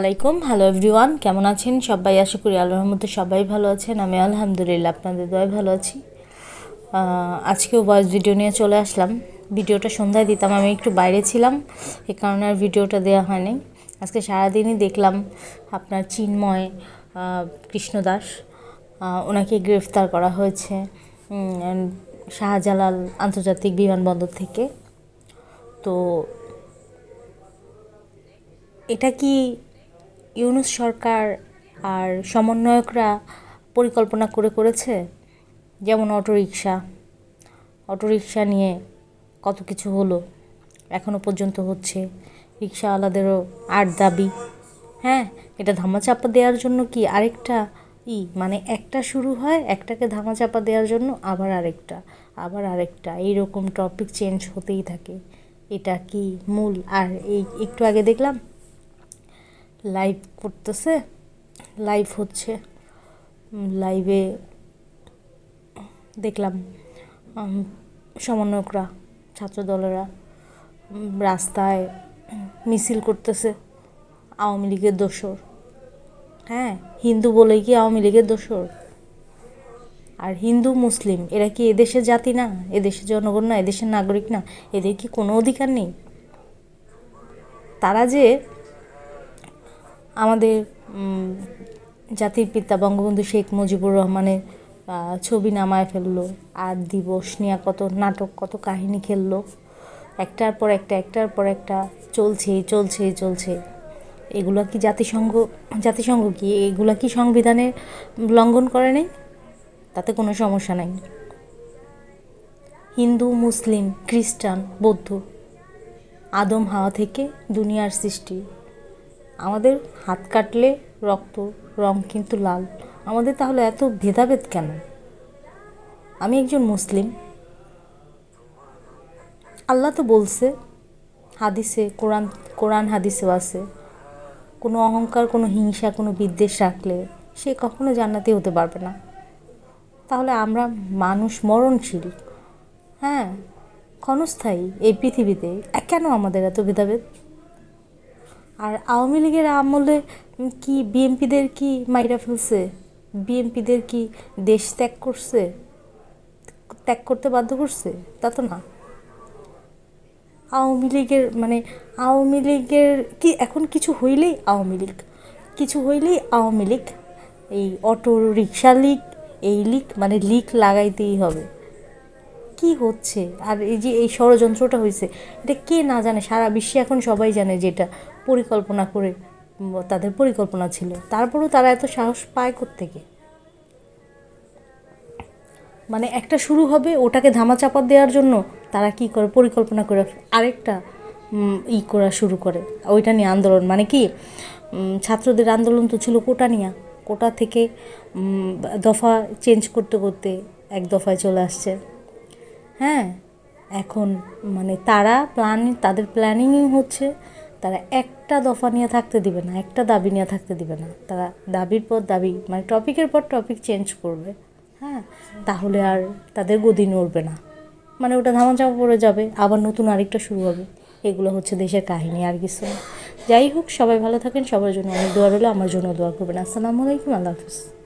আলাইকুম। Hello everyone কেমন আছেন? সবাই আশা করি আল্লাহর রহমতে সবাই ভালো আছেন। আমি আলহামদুলিল্লাহ আপনাদের দয় ভালো আছি। আজকেও ভয়েস ভিডিও নিয়ে চলে আসলাম। ভিডিওটা সন্ধ্যায় দিতাম, আমি একটু বাইরে ছিলাম। এ কারণে আর ভিডিওটা দেওয়া হয়নি। আজকে সারাদিনই দেখলাম আপনার চিন্ময় কৃষ্ণদাস ওনাকে গ্রেফতার করা হয়েছে শাহজালাল আন্তর্জাতিক বিমানবন্দর থেকে। তো এটা কি ইউনুস সরকার আর সমন্বয়করা পরিকল্পনা করে করেছে? যেমন অটোরিকশা। অটোরিকশা নিয়ে কত কিছু হলো এখনও পর্যন্ত হচ্ছে। রিক্সাওয়ালাদেরও আর দাবি। হ্যাঁ এটা ধামাচাপা দেওয়ার জন্য কি আরেকটা ই? মানে একটা শুরু হয়, একটাকে ধামাচাপা দেওয়ার জন্য আবার আরেকটা আবার আরেকটা। এইরকম টপিক চেঞ্জ হতেই থাকে। এটা কি মূল? আর এই একটু আগে দেখলাম লাইভ করতেছে লাইভ হচ্ছে। লাইভে দেখলাম সমন্বয়করা ছাত্রদলেরা উম, রাস্তায় মিছিল করতেছে আওয়ামী লীগের দোসর হ্যাঁ হিন্দু বলেই কি আওয়ামী লীগের দোসর আর হিন্দু মুসলিম এরা কি এদেশের জাতি না? এদেশের জনগণ না? এদেশের নাগরিক না? এদের কি কোনো অধিকার নেই? তারা যে আমাদের জাতির পিতা বঙ্গবন্ধু শেখ মুজিবুর রহমানের ছবি নামায় ফেলল, আর দিবস নিয়ে কত নাটক, কত কাহিনী খেললো। একটার পর একটা, একটার পর একটা, চলছে চলছে চলছে। এগুলো কি জাতিসংঘ জাতিসংঘ কি? এগুলো কি সংবিধানের লঙ্ঘন করে নেই? তাতে কোনো সমস্যা নাই। হিন্দু, মুসলিম, খ্রিস্টান, বৌদ্ধ, আদম হাওয়া থেকে দুনিয়ার সৃষ্টি। আমাদের হাত কাটলে রক্ত, রং কিন্তু লাল। আমাদের তাহলে এত ভেদাভেদ কেন? আমি একজন মুসলিম। আল্লাহ তো বলছে, হাদিসে, কোরআন কোরআন হাদিসেও আছে, কোনো অহংকার, কোনো হিংসা, কোনো বিদ্বেষ রাখলে সে কখনো জান্নাতি হতে পারবে না। তাহলে আমরা মানুষ মরণশীল। হ্যাঁ ক্ষণস্থায়ী এই পৃথিবীতে। কেন আমাদের এত ভেদাভেদ? আর আওয়ামী লীগের আমলে কি বিএমপিদের কি মাইরা ফেলছে? বিএমপিদের কি দেশ ত্যাগ করছে? ত্যাগ করতে বাধ্য করছে? তা তো না। আওয়ামী লীগের মানে আওয়ামী লীগের কি এখন কিছু হইলেই আওয়ামী লীগ, কিছু হইলেই আওয়ামী লীগ, এই অটো রিক্সা লীগ, এই লিক মানে লিক লাগাইতেই হবে। কি হচ্ছে? আর এই যে এই ষড়যন্ত্রটা হয়েছে এটা কে না জানে? সারা বিশ্বে এখন সবাই জানে যে এটা পরিকল্পনা করে, তাদের পরিকল্পনা ছিল। তারপরেও তারা এত সাহস পায় থেকে মানে একটা শুরু হবে, ওটাকে ধামাচাপা দেওয়ার জন্য তারা কি করে, পরিকল্পনা করে আরেকটা ই করা শুরু করে, ওইটা নিয়ে আন্দোলন। মানে কি ছাত্রদের আন্দোলন তো ছিল কোটা নিয়ে। কোটা থেকে দফা চেঞ্জ করতে করতে এক দফায় চলে আসছে। হ্যাঁ এখন মানে তারা প্ল্যান তাদের প্ল্যানিংই হচ্ছে তারা একটা দফা নিয়ে থাকতে দিবে না, একটা দাবি নিয়ে থাকতে দিবে না। তারা দাবির পর দাবি মানে টপিকের পর টপিক চেঞ্জ করবে। হ্যাঁ? তাহলে আর তাদের গদি নড়বে না। মানে ওটা ধামাচাপা পড়ে যাবে, আবার নতুন আরেকটা শুরু হবে। এগুলো হচ্ছে দেশের কাহিনী আর কিছু যাই হোক, সবাই ভালো থাকেন, সবার জন্য অনেক দোয়া রইল, আমার জন্য দোয়া করবেন। আসসালামু আলাইকুম, আল্লাহ হাফিজ।